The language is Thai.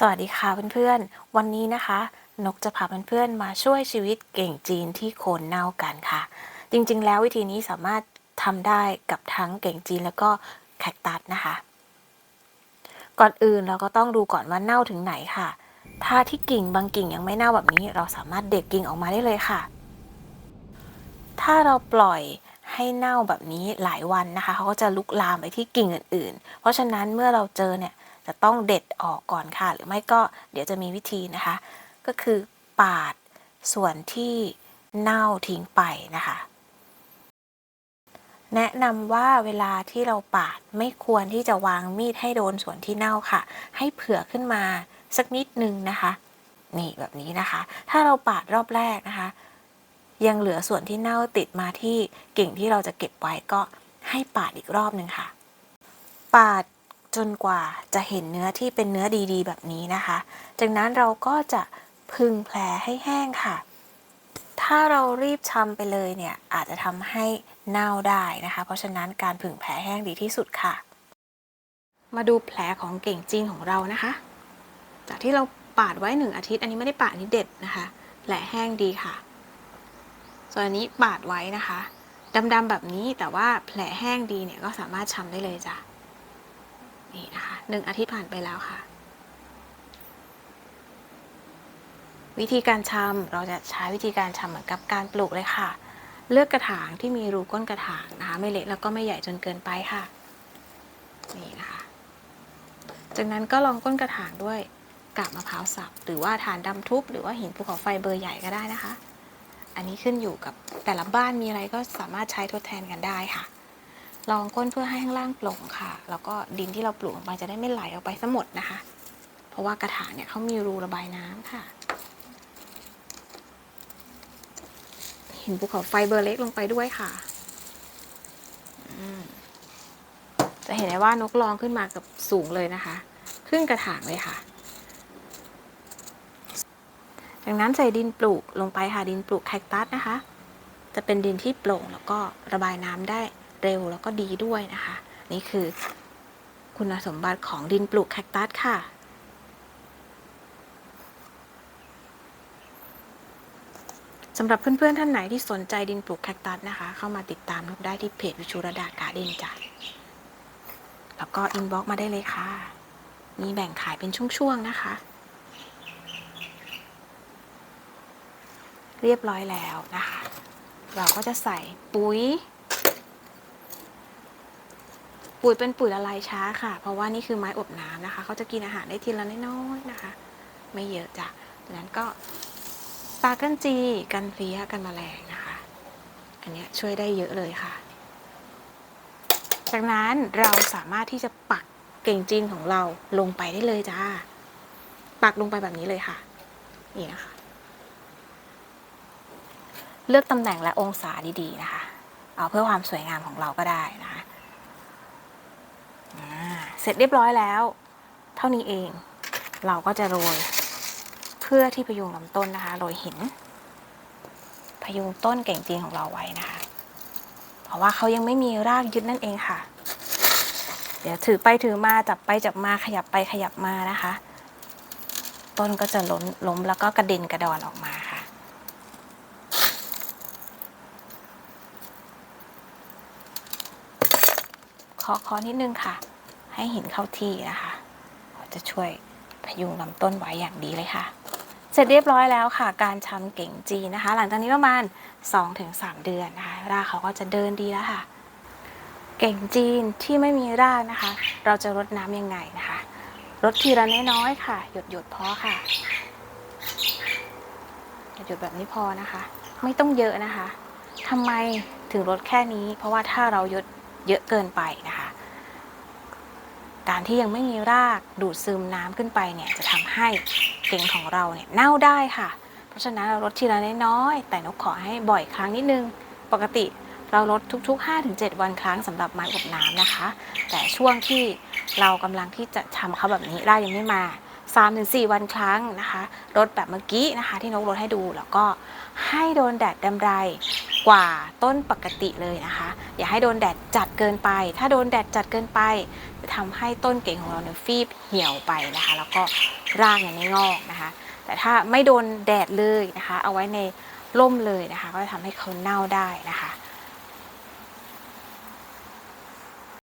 สวัสดีค่ะเพื่อนๆ วันนี้นะคะ นกจะพาเพื่อนๆมาช่วยชีวิตเก่งจีนที่โคนเน่ากันค่ะ จริงๆ แล้ววิธีนี้สามารถทำได้กับทั้งเก่งจีนแล้วก็แคคตัสนะคะ ก่อนอื่นเราก็ต้องดูก่อนว่าเน่าถึงไหนค่ะ ถ้าที่กิ่งบางกิ่งยังไม่เน่าแบบนี้ เราสามารถเด็ดกิ่งออกมาได้เลยค่ะ ถ้าเราปล่อยให้เน่าแบบนี้หลายวันนะคะเขาก็จะลุกลามไปที่กิ่งอื่นๆ เพราะฉะนั้นเมื่อเราเจอเนี่ย จะต้องเด็ดออกก่อนค่ะ หรือไม่ก็เดี๋ยวจะมีวิธีนะคะ ก็คือปาดส่วนที่เน่าทิ้งไปนะคะ แนะนำว่าเวลาที่เราปาดไม่ควรที่จะวางมีดให้โดนส่วนที่เน่าค่ะ ให้เผื่อขึ้นมาสักนิดนึงนะคะ นี่แบบนี้นะคะ ถ้าเราปาดรอบแรกนะคะ ยังเหลือส่วนที่เน่าติดมาที่กิ่งที่เราจะเก็บไว้ก็ให้ปาดอีกรอบหนึ่งค่ะ ปาด จนกว่าจะเห็นเนื้อที่เป็นเนื้อดีๆ แบบนี้นะคะ จากนั้นเราก็จะพึงแผลให้แห้งค่ะ ถ้าเรารีบชำไปเลยเนี่ยอาจจะทำให้เน่าได้นะคะ เพราะฉะนั้นการผึ่งแผลแห้งดีที่สุดค่ะ มาดูแผลของเก่งจีนของเรานะคะ จากที่เราปาดไว้หนึ่งอาทิตย์ อันนี้ไม่ได้ปาดอันนี้เด็ดนะคะ แผลแห้งดีค่ะ ส่วนอันนี้ปาดไว้นะคะดำๆแบบนี้แต่ว่าแผลแห้งดีเนี่ยก็สามารถชำได้เลยจ้ะ หนึ่งอาทิตย์ผ่านไปแล้วค่ะ วิธีการชำเราจะใช้วิธีการชำเหมือนกับการปลูกเลยค่ะ เลือกกระถางที่มีรูก้นกระถางนะคะไม่เละแล้วก็ไม่ใหญ่จนเกินไปค่ะนี่นะคะจากนั้นก็ลองก้นกระถางด้วยกาบมะพร้าวสับหรือว่าฐานดำทุบหรือว่าหินภูเขาไฟเบอร์ใหญ่ก็ได้นะคะ อันนี้ขึ้นอยู่กับแต่ละบ้านมีอะไรก็สามารถใช้ทดแทนกันได้ค่ะ ลองก้นเพื่อให้ข้างล่างโปร่งค่ะ แล้วก็ดินที่เราปลูกลงไปจะได้ไม่ไหลออกไปซะหมดนะคะ เพราะว่ากระถางเนี่ยเขามีรูระบายน้ำค่ะ หินภูเขาไฟเบอร์เล็กลงไปด้วยค่ะอจะเห็นได้ว่านกลองขึ้นมากับสูงเลยนะคะขึ้นกระถางเลยค่ะจากนั้นใส่ดินปลูกลงไปค่ะดินปลูกแคคตัสนะคะ จะเป็นดินที่โปร่งแล้วก็ระบายน้ำได้ เร็วแล้วก็ดีด้วยนะคะ นี่คือคุณสมบัติของดินปลูกแคคตัสค่ะ สำหรับเพื่อนๆท่านไหนที่สนใจดินปลูกแคคตัสนะคะ เข้ามาติดตามนกได้ที่เพจวิชุรดาการ์เดนจ้ะแล้วก็อินบ็อกมาได้เลยค่ะ มีแบ่งขายเป็นช่วงๆนะคะ เรียบร้อยแล้วนะคะ เราก็จะใส่ปุ๋ย ปุ๋ยเป็นปุ๋ยละลายช้าค่ะ เพราะว่านี่คือไม้อบน้ำนะคะเขาจะกินอาหารได้ทีละน้อยๆนะคะ ไม่เยอะจ้ะดังนั้นก็ปากันจีกันเฟียกันแมลงนะคะ อันนี้ช่วยได้เยอะเลยค่ะ จากนั้นเราสามารถที่จะปักเก่งจีนของเราลงไปได้เลยจ้า ปักลงไปแบบนี้เลยค่ะ นี่นะคะ เลือกตำแหน่งและองศาดีๆนะคะ เอาเพื่อความสวยงามของเราก็ได้นะคะ เสร็จเรียบร้อยแล้ว เท่านี้เอง เราก็จะโรย เพื่อที่พยุงลำต้นนะคะ โรยหิน พยุงต้นเก่งจีนของเราไว้นะคะ เพราะว่าเขายังไม่มีรากยึดนั่นเองค่ะ เดี๋ยวถือไปถือมาจับไปจับมาขยับไปขยับมานะคะ ต้นก็จะล้มล้มแล้วก็กระเด็นกระดอนออกมาค่ะ ขอขอนิดนึงค่ะ ให้หินเข้าที่นะคะจะช่วยพยุงลำต้นไว้อย่างดีเลยค่ะ เสร็จเรียบร้อยแล้วค่ะ การชำเก่งจีนนะคะ หลังจากนี้ประมาณ 2-3 เดือนนะคะรากเขาก็จะเดินดีแล้วค่ะ เก่งจีนที่ไม่มีรากนะคะ เราจะรดน้ำยังไงนะคะรดทีละน้อยๆค่ะ หยดหยดพอค่ะหยดหยดแบบนี้พอนะคะ ไม่ต้องเยอะนะคะทำไมถึงลดแค่นี้ เพราะว่าถ้าเราหยด เยอะเกินไปนะคะ การที่ยังไม่มีรากดูดซึมน้ำขึ้นไปเนี่ยจะทำให้เก่งของเราเนี่ยเน่าได้ค่ะ เพราะฉะนั้นเราลดทีละน้อยๆแต่นกขอให้บ่อยครั้งนิดนึง ปกติเราลดทุก ๆ 5-7 วันครั้งสำหรับไม้อบน้ำนะคะ แต่ช่วงที่เรากำลังที่จะทำเขาแบบนี้รากยังไม่มา3-4 วันครั้งนะคะลดแบบเมื่อกี้นะคะ ที่นกลดให้ดูแล้วก็ให้โดนแดดดำไร กว่าต้นปกติเลยนะคะ อย่าให้โดนแดดจัดเกินไป ถ้าโดนแดดจัดเกินไป จะทำให้ต้นเก่งของเราเนี่ยฟีบเหี่ยวไปนะคะ แล้วก็รากเนี่ยไม่งอกนะคะ แต่ถ้าไม่โดนแดดเลยนะคะ เอาไว้ในร่มเลยนะคะ ก็จะทำให้เขาเน่าได้นะคะ